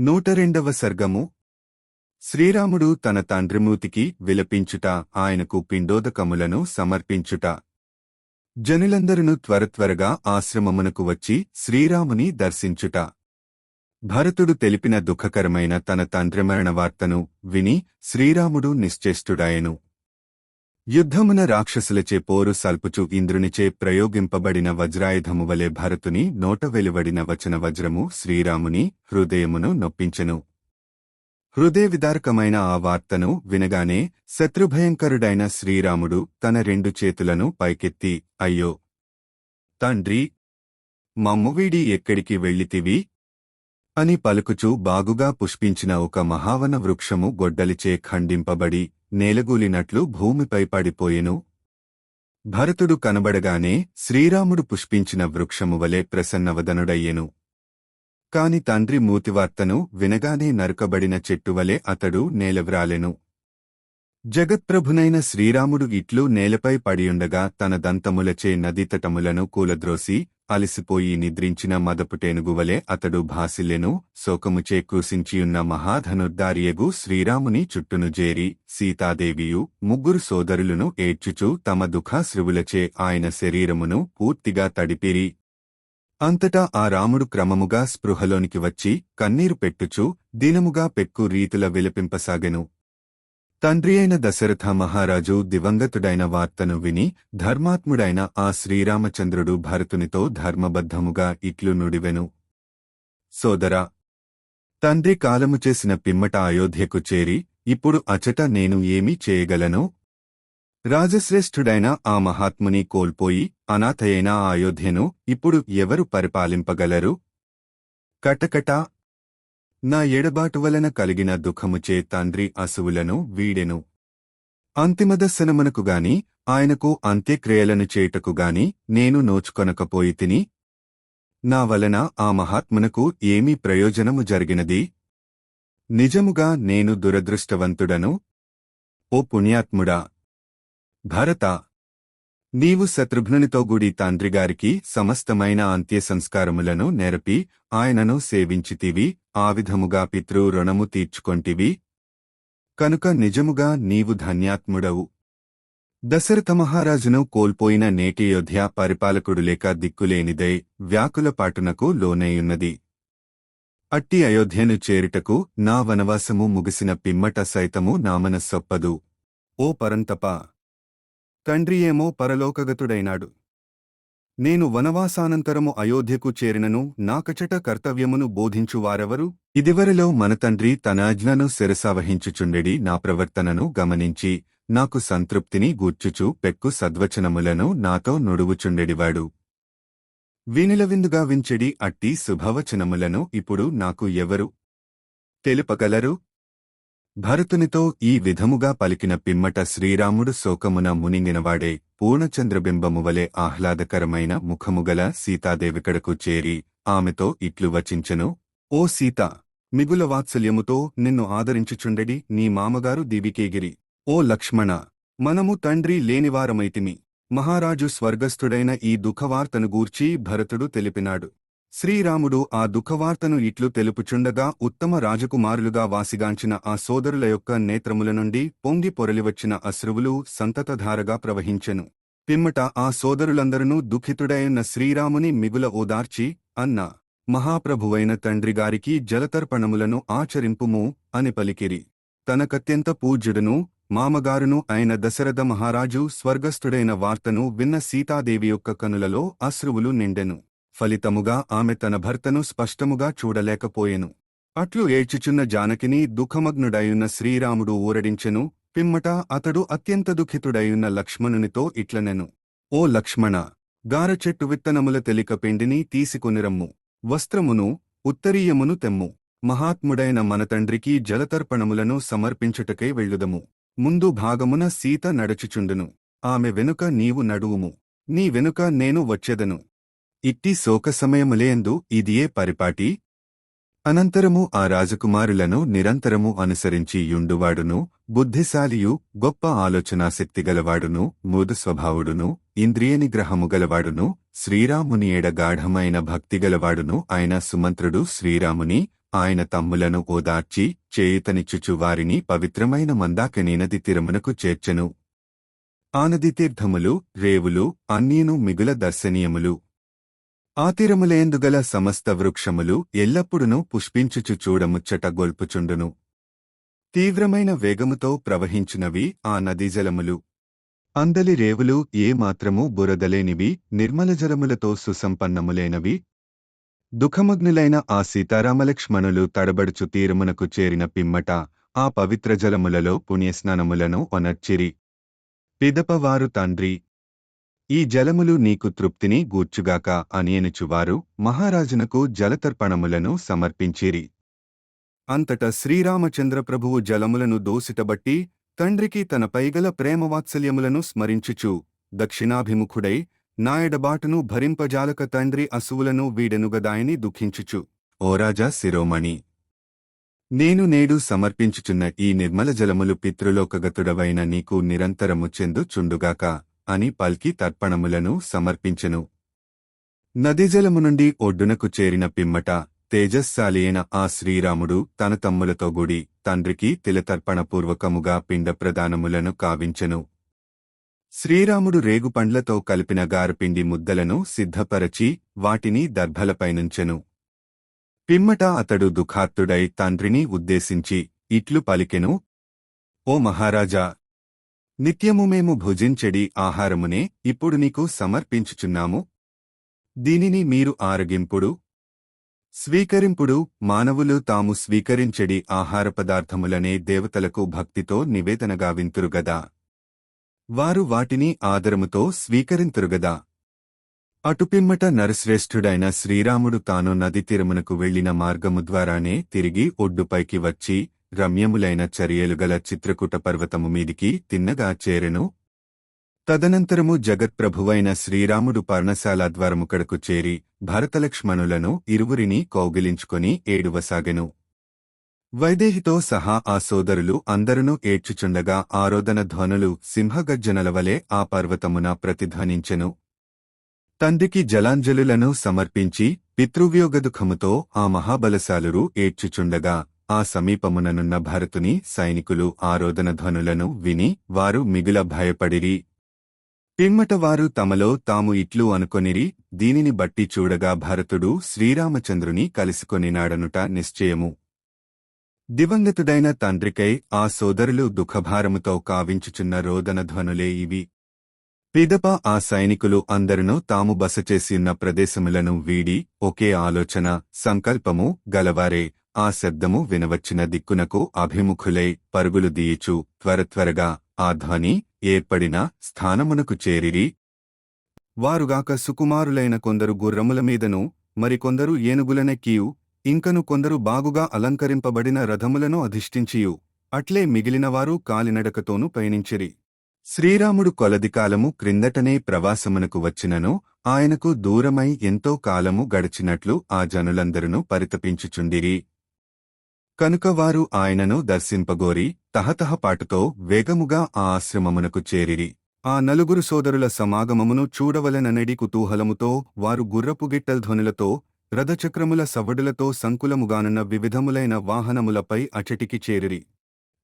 నూట రెండవ సర్గము. శ్రీరాముడు తన తండ్రిమూతికి విలపించుట ఆయనకు పిండోదకములను సమర్పించుట. జనులందరును త్వరత్వరగా ఆశ్రమమునకు వచ్చి శ్రీరాముని దర్శించుట. భరతుడు తెలిపిన దుఃఖకరమైన తన తండ్రిమరణ వార్తను విని శ్రీరాముడు నిశ్చేష్టుడాయెను యుద్ధమున రాక్షసులచే పోరు సల్పుచు ఇంద్రునిచే ప్రయోగింపబడిన వజ్రాయుధము వలె భరతుని నోట వెలువడిన వచన వజ్రము శ్రీరాముని హృదయమును నొప్పించెను. హృదయ విదారకమైన ఆ వార్తను వినగానే శత్రుభయంకరుడైన శ్రీరాముడు తన రెండు చేతులను పైకెత్తి అయ్యో! తండ్రి! మమ్మువీడి ఎక్కడికి వెళ్ళితివి? అని పలుకుచూ బాగుగా పుష్పించిన ఒక మహావన వృక్షము గొడ్డలిచే ఖండింపబడి నేలగూలినట్లు భూమిపై పడిపోయెను. భరతుడు కనబడగానే శ్రీరాముడు పుష్పించిన వృక్షము వలె ప్రసన్నవదనుడయ్యెను. కాని తండ్రి మూతివార్తను వినగానే నరుకబడిన చెట్టువలె అతడు నేలవ్రాలెను. జగత్ప్రభునైన శ్రీరాముడు ఇట్లు నేలపై పడియుండగా తన దంతములచే నదీతటములను కూలద్రోసి అలసిపోయి నిద్రించిన మదపుటేనుగువలే అతడు భాసిల్లెను శోకముచే కృషించియున్న మహాధనుర్దార్యగు శ్రీరాముని చుట్టును జేరి సీతాదేవియు ముగ్గురు సోదరులను ఏడ్చుచూ తమ దుఃఖాశ్రువులచే ఆయన శరీరమును పూర్తిగా తడిపిరి. అంతటా ఆ రాముడు క్రమముగా స్పృహలోనికి వచ్చి కన్నీరు పెట్టుచూ దీనముగా పెక్కు రీతుల విలపింపసాగెను. తండ్రి అయిన దశరథ మహారాజు దివంగతుడైన వార్తను విని ధర్మాత్ముడైన ఆ శ్రీరామచంద్రుడు భరతునితో ధర్మబద్ధముగా ఇట్లు నుడివెను. సోదరా తండ్రి కాలము చేసిన పిమ్మట అయోధ్యకు చేరి ఇప్పుడు అచట నేను ఏమీ చేయగలను? రాజశ్రేష్ఠుడైన ఆ మహాత్ముని కోల్పోయి అనాథయైన అయోధ్యను ఇప్పుడు ఎవరు పరిపాలింపగలరు? కటకట నా ఎడబాటు వలన కలిగిన దుఃఖముచే తండ్రి అసువులను వీడెను. అంతిమదర్శనమునకు గాని ఆయనకు అంత్యక్రియలను చేయుటకుగాని నేను నోచుకొనకపోయి తిని నా వలన ఆ మహాత్మునకు ఏమీ ప్రయోజనము జరిగినది? నిజముగా నేను దురదృష్టవంతుడను? ఓ పుణ్యాత్ముడా! భరత! నీవు శత్రుఘ్నునితో గుడి తండ్రిగారికి సమస్తమైన అంత్య సంస్కారములను నెరపి ఆయనను సేవించితివి ఆ విధముగా పితృ రుణము తీర్చుకొంటివి. కనుక నిజముగా నీవు ధన్యాత్ముడవు. దశరథ మహారాజును కోల్పోయిన నేటి యోధ్య పరిపాలకుడు లేక దిక్కులేనిదై వ్యాకులపాటునకు లోనేయున్నది. అట్టి అయోధ్యను చేరుటకు నా వనవాసము ముగిసిన పిమ్మట సైతము నామనస్సొప్పదు ఓ పరంతపా! తండ్రి ఏమో పరలోకగతుడైనాడు. నేను వనవాసానంతరము అయోధ్యకు చేరినను నాకచట కర్తవ్యమును బోధించువారెవరు? ఇదివరలో మన తండ్రి తన ఆజ్ఞను శిరసావహించుచుండెడి నా ప్రవర్తనను గమనించి నాకు సంతృప్తిని గూర్చుచు పెక్కు సద్వచనములను నాతో నుడువుచుండెడివాడు వినిలవిందుగా వించెడి అట్టి శుభవచనములను ఇప్పుడు నాకు ఎవరు తెలుపగలరు? భరతునితో ఈ విధముగా పలికిన పిమ్మట శ్రీరాముడు శోకమున మునింగినవాడే పూర్ణచంద్రబింబమువలే ఆహ్లాదకరమైన ముఖముగల సీతాదేవికడకు చేరి ఆమెతో ఇట్లు వచించెను ఓ సీత మిగుల వాత్సల్యముతో నిన్ను ఆదరించుచుండెడి నీ మామగారు దివికేగిరి. ఓ లక్ష్మణ మనము తండ్రి లేనివారమైతిమి. మహారాజు స్వర్గస్థుడైన ఈ దుఃఖవార్తను గూర్చి భరతుడు తెలిపినాడు. శ్రీరాముడు ఆ దుఃఖవార్తను ఇట్లు తెలుపుచుండగా ఉత్తమ రాజకుమారులుగా వాసిగాంచిన ఆ సోదరుల యొక్క నేత్రముల నుండి పొంగి పొరలివచ్చిన అశ్రువులు సంతతధారగా ప్రవహించెను. పిమ్మట ఆ సోదరులందరూ దుఃఖితుడైన శ్రీరాముని మిగుల ఓదార్చి అన్న మహాప్రభువైన తండ్రిగారికి జలతర్పణములను ఆచరింపుము అని పలికిరి. తనకత్యంత పూజ్యుడును మామగారును అయిన దశరథ మహారాజు స్వర్గస్థుడైన వార్తను విన్న సీతాదేవి యొక్క కనులలో అశ్రువులు నిండెను. ఫలితముగా ఆమె తన భర్తను స్పష్టముగా చూడలేకపోయెను. అట్లు ఏడ్చుచున్న జానకిని దుఃఖమగ్నుడయున్న శ్రీరాముడు ఊరడించెను. పిమ్మట అతడు అత్యంత దుఃఖితుడయున్న లక్ష్మణునితో ఇట్లనెను. ఓ లక్ష్మణ గారచెట్టు విత్తనముల తెలిక పిండిని తీసుకొనిరమ్ము. వస్త్రమును ఉత్తరీయమును తెమ్ము. మహాత్ముడైన మన తండ్రికి జలతర్పణములను సమర్పించుటకై వెళ్ళుదము. ముందు భాగమున సీత నడచుచుండును. ఆమె వెనుక నీవు నడువుము. నీ వెనుక నేను వచ్చెదను. ఇట్టి శోక సమయములేందు ఇదియే పరిపాటి? అనంతరము ఆ రాజకుమారులను నిరంతరము అనుసరించి యుండువాడును బుద్ధిశాలియు గొప్ప ఆలోచనాశక్తి గలవాడును మృదు స్వభావుడును గలవాడును శ్రీరాముని ఎడ గాఢమైన భక్తి గలవాడును ఆయన సుమంత్రుడు శ్రీరాముని ఆయన తమ్ములను ఓదార్చి చేయుతనిచ్చుచు వారిని పవిత్రమైన మందాకినీ నది చేర్చెను. ఆనది తీర్థములు రేవులు అన్నీను మిగుల దర్శనీయములు. ఆతిరములేందుగల సమస్త వృక్షములు ఎల్లప్పుడునూ పుష్పించుచు చూడముచ్చట గొల్పుచుండును. తీవ్రమైన వేగముతో ప్రవహించునవి ఆ నదీజలములు. అందలి రేవులు ఏ బురదలేనివి నిర్మలజలములతో సుసంపన్నములైనవి. దుఃఖమగ్నులైన ఆ సీతారామలక్ష్మణులు తడబడుచు తీరమునకు చేరిన పిమ్మట ఆ పవిత్ర జలములలో పుణ్యస్నానములను ఒనర్చిరి. పిదపవారు తండ్రి ఈ జలములు నీకు తృప్తిని గూర్చుగాక అనియనుచువారు మహారాజునకు జలతర్పణములను సమర్పించిరి. అంతట శ్రీరామచంద్ర ప్రభువు జలములను దోసిటబట్టి తండ్రికి తన పైగల ప్రేమవాత్సల్యములను స్మరించుచు దక్షిణాభిముఖుడై నాయడబాటును భరింపజాలక తండ్రి అసువులను వీడెనుగదాయని దుఃఖించుచు. ఓరాజా శిరోమణి! నేను నేడు సమర్పించుచున్న ఈ నిర్మల జలములు పితృలోకగతుడవైన నీకు నిరంతరము చెందు చుండుగాక అని పల్కి తర్పణములను సమర్పించెను. నదీజలము నుండి ఒడ్డునకు చేరిన పిమ్మట తేజస్సాలియైన ఆ శ్రీరాముడు తన తమ్ములతో గుడి తండ్రికి తిలతర్పణపూర్వకముగా పిండ ప్రదానములను కావించెను. శ్రీరాముడు రేగుపండ్లతో కలిపిన గారపిండి ముద్దలను సిద్ధపరచి వాటిని దర్భలపైనుంచెను. పిమ్మట అతడు దుఃఖార్తుడై తండ్రిని ఉద్దేశించి ఇట్లు పలికెను. ఓ మహారాజా నిత్యము మేము భుజించెడి ఆహారమునే ఇప్పుడు నీకు సమర్పించుచున్నాము. దీనిని మీరు ఆరగింపుడు స్వీకరింపుడు మానవులు తాము స్వీకరించెడి ఆహార పదార్థములనే దేవతలకు భక్తితో నివేదనగా వింతురుగదా? వారు వాటిని ఆదరముతో స్వీకరింతురుగదా? అటుపిమ్మట నరశ్రేష్ఠుడైన శ్రీరాముడు తాను నది తిరుమునకు వెళ్ళిన మార్గము ద్వారానే తిరిగి ఒడ్డుపైకి వచ్చి రమ్యములైన చర్యలుగల చిత్రకూట పర్వతము మీదికి తిన్నగా చేరెను. తదనంతరము జగత్ప్రభువైన శ్రీరాముడు పర్ణశాల ద్వారముకడకు చేరి భరతలక్ష్మణులను ఇరువురిని కౌగిలించుకొని ఏడువసాగెను. వైదేహితో సహా ఆ సోదరులు అందరునూ ఏడ్చుచుండగా ఆరోదన ధ్వనులు సింహగర్జనల వలె ఆ పర్వతమున ప్రతిధ్వనించెను. తండ్రికి జలాంజలులను సమర్పించి పితృవ్యోగదుఖముతో ఆ మహాబలశాలురు ఏడ్చుచుండగా ఆ సమీపముననున్న భరతుని సైనికులు ఆరోధన ధ్వనులను విని వారు మిగుల భయపడిరి. పిమ్మట వారు తమలో తాము ఇట్లు అనుకొనిరి దీనిని బట్టి చూడగా భరతుడు శ్రీరామచంద్రుని కలుసుకొనినాడనుట నిశ్చయము. దివంగతుడైన తండ్రికై ఆ సోదరులు దుఃఖభారముతో కావించుచున్న రోదన ధ్వనులే ఇవి. పిదప ఆ సైనికులు అందరును తాము బస చేసియున్న ప్రదేశములను వీడి ఒకే ఆలోచన సంకల్పము గలవారే. ఆ శబ్దము వినవచ్చిన దిక్కునకు అభిముఖులై పరుగులు దీయచు. త్వరత్వరగా ఆ ధ్వని ఏర్పడిన స్థానమునకు చేరిరి. వారుగాక సుకుమారులైన కొందరు గుర్రముల మీదను మరికొందరు ఏనుగులనెక్కియు ఇంకను కొందరు బాగుగా అలంకరింపబడిన రథములను అధిష్ఠించియు. అట్లే మిగిలినవారు కాలినడకతోనూ పయనించిరి. శ్రీరాముడు కొలది కాలము క్రిందటనే ప్రవాసమునకు వచ్చినను ఆయనకు దూరమై ఎంతో కాలము గడిచినట్లు ఆ జనులందరును పరితపించుచుండిరి. కనుక వారు ఆయనను దర్శింపగోరి తహతహపాటుతో వేగముగా ఆ ఆశ్రమమునకు చేరిరి. ఆ నలుగురు సోదరుల సమాగమమును చూడవలననడి కుతూహలముతో వారు గుర్రపు గిట్టల ధ్వనులతో రథచక్రముల సవడులతో సంకులముగానున్న వివిధములైన వాహనములపై అచటికి చేరిరి.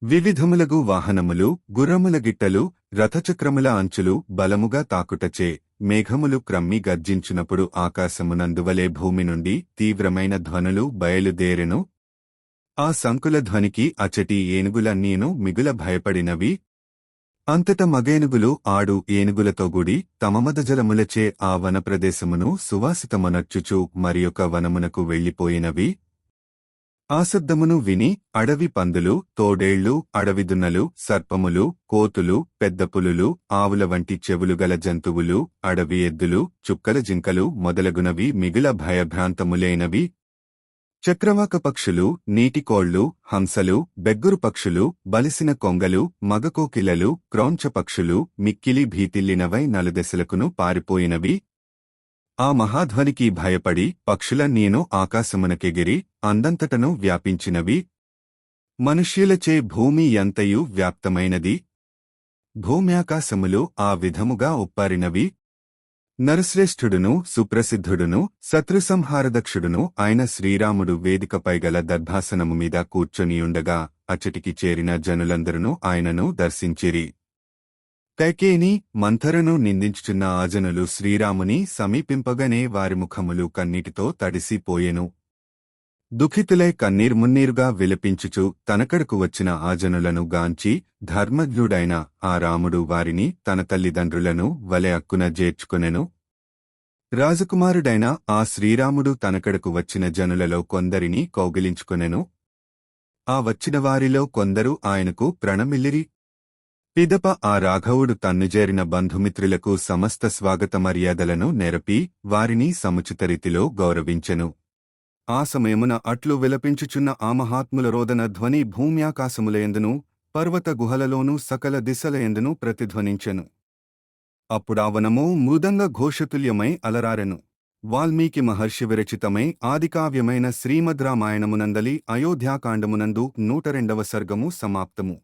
వివిధములగు వాహనములు గుర్రముల గిట్టలు రథచక్రముల అంచులు బలముగా తాకుటచే మేఘములు క్రమ్మి గర్జించినప్పుడు ఆకాశమునందువలే భూమి నుండి తీవ్రమైన ధ్వనులు బయలుదేరెను. ఆ సంకుల ధ్వనికి అచటి ఏనుగులన్నీను మిగుల భయపడినవి. అంతట మగేనుగులు ఆడు ఏనుగులతో గుడి తమమద జలములచే ఆ వనప్రదేశమును సువాసితమునర్చుచు మరియొక వనమునకు వెళ్ళిపోయినవి ఆ శబ్దమును విని అడవి పందులు తోడేళ్ళు అడవిదున్నలు సర్పములు కోతులు పెద్ద పులులు ఆవుల వంటి చెవులు గల జంతువులు అడవి ఎద్దులు చుక్కల జింకలు మొదలగునవి మిగుల భయభ్రాంతములైనవి. చక్రవాక పక్షులు నీటికోళ్ళు హంసలు బెగ్గురు పక్షులు బలిసిన కొంగలు మగకోకిలలు క్రౌంచ పక్షులు మిక్కిలి భీతిల్లినవై నలుదెసలకును పారిపోయినవి. ఆ మహాధ్వనికి భయపడి పక్షుల నేను ఆకాశమునకెగిరి అందంతటను వ్యాపించినవి. మనుష్యులచే భూమి ఎంతయు వ్యాప్తమైనది? భూమ్యాకాశములు ఆ విధముగా ఒప్పారినవి నరశ్రేష్ఠుడును సుప్రసిద్ధుడును శత్రుసంహారదక్షుడును ఆయన శ్రీరాముడు వేదికపై గల దర్భాసనము మీద కూర్చొనియుండగా అచటికి చేరిన జనులందరూ ఆయనను దర్శించిరి. కైకేని మంథరను నిందించుచున్న ఆజనులు శ్రీరాముని సమీపింపగనే వారి ముఖములు కన్నీటితో తడిసిపోయెను. దుఃఖితులై కన్నీర్మున్నీరుగా విలపించుచు తనకడకు వచ్చిన ఆజనులను గాంచి ధర్మజ్ఞుడైన ఆ రాముడు వారిని తన తల్లిదండ్రులను వలె అక్కున జేర్చుకొనెను. రాజకుమారుడైన ఆ శ్రీరాముడు తనకడకు వచ్చిన జనులలో కొందరిని కౌగిలించుకొనెను. ఆ వచ్చిన వారిలో కొందరు ఆయనకు ప్రణమిల్లిరి. పిదప ఆ రాఘవుడు తన్నుజేరిన బంధుమిత్రులకు సమస్త స్వాగత మర్యాదలను నెరపి వారిని సముచిత రీతిలో గౌరవించెను. ఆ సమయమున అట్లు విలపించుచున్న ఆ మహాత్ముల రోదన ధ్వని భూమ్యాకాశములయందును పర్వత గుహలలోనూ సకల దిశలయందును ప్రతిధ్వనించెను. అప్పుడావనమో మృదంగ ఘోషతుల్యమై అలరారెను. వాల్మీకి మహర్షి విరచితమై ఆదికావ్యమైన శ్రీమద్ రామాయణమునందలి అయోధ్యాకాండమునందు నూట రెండవ సర్గము సమాప్తము.